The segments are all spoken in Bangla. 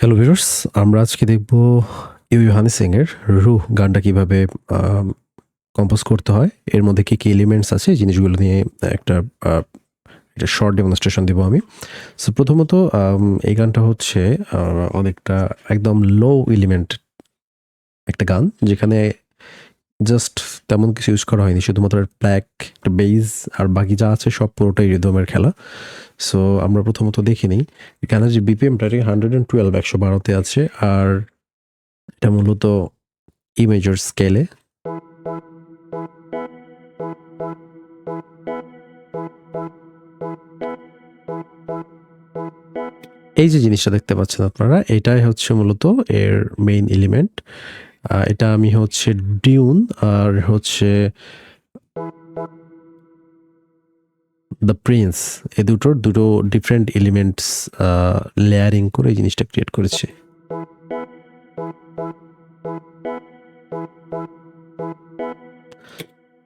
হ্যালো ভিউয়ার্স আমরা আজকে দেখব ইউ হানি সিং এর রুহ গানটা কীভাবে কম্পোজ করতে হয়। এর মধ্যে কী কী এলিমেন্টস আছে জিনিসগুলো নিয়ে একটা একটা শর্ট ডেমনস্ট্রেশন দেবো আমি। সো প্রথমত এই গানটা হচ্ছে অনেকটা একদম লো এলিমেন্ট একটা গান, যেখানে জাস্ট তেমন কিছু ইউজ করা হয়নি। শুধুমাত্র ব্ল্যাক একটা আর বাকি যা আছে সব পুরোটাই রিদমের খেলা। সো আমরা প্রথমত দেখে নিই। এখানে যে বিপিএমটা হান্ড্রেড অ্যান্ড টুয়েলভ একশো বারোতে আছে। আর এটা মূলত ইমেজর স্কেলে এই যে জিনিসটা দেখতে পাচ্ছেন আপনারা, এটাই হচ্ছে মূলত এর মেইন এলিমেন্ট এটা আমি হচ্ছে ডিউন আর হচ্ছে দ্য প্রিন্স এ দুটোর দুটো ডিফারেন্ট এলিমেন্টস লেয়ারিং করে এই জিনিসটা ক্রিয়েট করেছি।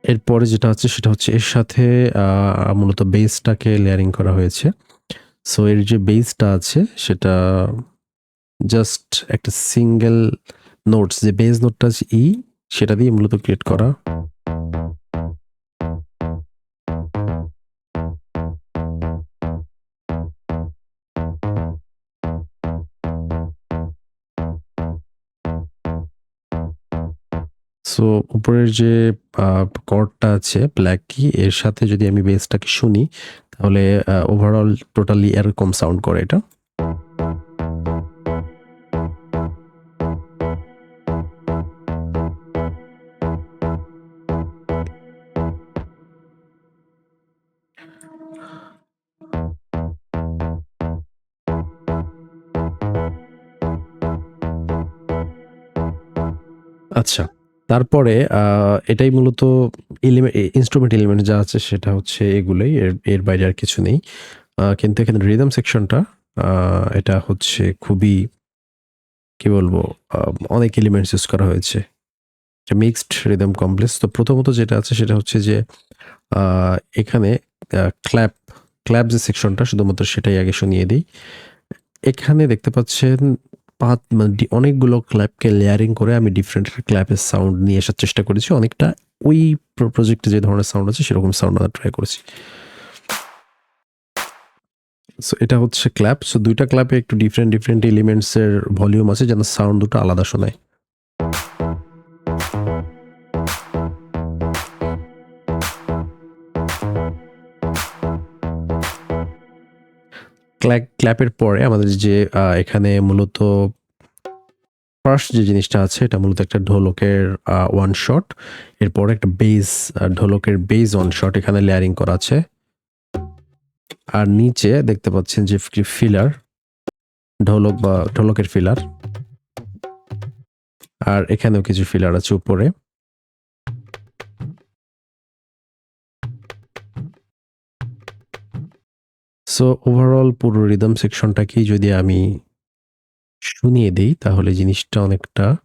এরপরে যেটা হচ্ছে সেটা হচ্ছে এর সাথে মূলত বেসটাকে লেয়ারিং করা হয়েছে। সো এর যে বেসটা আছে সেটা জাস্ট একটা সিঙ্গেল নোটস যে বেস নোটটা আছে ই সেটা দিয়ে মূলত ক্রিয়েট করা। সো উপরের যে কর্ডটা আছে ব্ল্যাক কি এর সাথে যদি আমি বেসটাকে শুনি, তাহলে ওভারঅল টোটালি এরকম সাউন্ড করে এটা। আচ্ছা তারপরে এটাই মূলত ইনস্ট্রুমেন্ট এলিমেন্ট যা আছে সেটা হচ্ছে এগুলোই, এর এর বাইরে আর কিছু নেই। কিন্তু এখানে রিদম সেকশনটা এটা হচ্ছে খুবই, কি বলব অনেক এলিমেন্টস ইউজ করা হয়েছে। মিক্সড রিদম কমপ্লেক্স তো প্রথমত যেটা আছে সেটা হচ্ছে যে এখানে ক্ল্যাপ ক্ল্যাপ যে সেকশনটা শুধুমাত্র সেটাই আগে শুনিয়ে দিই। এখানে দেখতে পাচ্ছেন মানে অনেকগুলো ক্ল্যাপকে লেয়ারিং করে আমি ডিফারেন্ট ক্ল্যাপের সাউন্ড নিয়ে আসার চেষ্টা করেছি। অনেকটা ওই প্রজেক্টে যে ধরনের সাউন্ড আছে, সেরকম সাউন্ড আমরা ট্রাই করেছি। সো এটা হচ্ছে ক্ল্যাপ সো দুইটা ক্ল্যাপে একটু ডিফারেন্ট ডিফারেন্ট এলিমেন্টসের ভলিউম আছে যেন সাউন্ড দুটো আলাদা শোনায়। ক্ল্যাপ ক্ল্যাপের পরে আমাদের যে এখানে মূলত ফার্স্ট যে জিনিসটা আছে, এটা মূলত একটা ঢোলকের ওয়ান শট এরপরে একটা বেস ঢোলকের বেস ওয়ান শট এখানে লেয়ারিং করা আছে। আর নিচে দেখতে পাচ্ছেন যে ফিলার ঢোলক বা ঢোলকের ফিলার আর এখানেও কিছু ফিলার আছে উপরে। সো ওভারঅল পুরো রিদম সেকশনটাকেই যদি আমি শুনিয়ে দিই, তাহলে জিনিসটা অনেকটা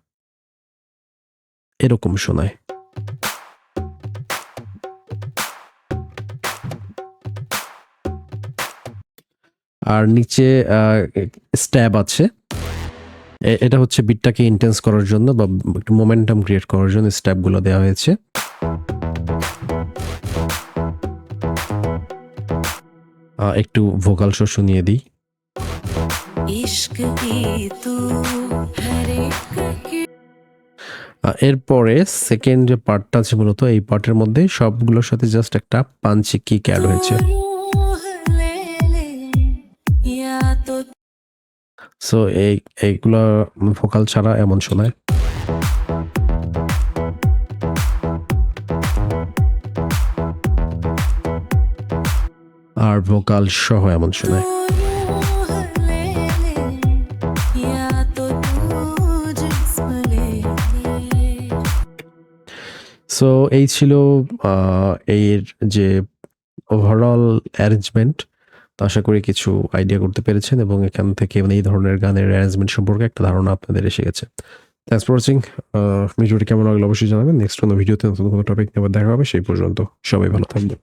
এরকম শোনায়। আর নিচে স্ট্যাব আছে। এটা হচ্ছে বিটটাকে ইন্টেন্স করার জন্য বা একটু মোমেন্টাম ক্রিয়েট করার জন্য স্ট্যাবগুলো দেওয়া হয়েছে। একটু ভোকাল শো শুনিয়ে দিই। এরপরে সেকেন্ড যে পার্টটা আছে মূলত এই পার্টের মধ্যে সবগুলোর সাথে জাস্ট একটা পাঞ্চি কি ক্যাড হয়েছে। সো এই এইগুলো ভোকাল ছাড়া এমন শোনায়। আর ভোকাল সহ এমন শোনায় সো এই ছিল এর যে ওভারঅল অ্যারেঞ্জমেন্ট তো আশা করি কিছু আইডিয়া করতে পেরেছেন এবং এখান থেকে মানে এই ধরনের গানের অ্যারেঞ্জমেন্ট সম্পর্কে একটা ধারণা আপনাদের এসে গেছে। থ্যাংকস ফর ওয়াচিং ভিডিওটি কেমন লাগল অবশ্যই জানাবেন। নেক্সট কোনো ভিডিওতে নতুন কোনো টপিক নিয়ে আবার দেখা হবে, সেই পর্যন্ত সবাই ভালো থাকবে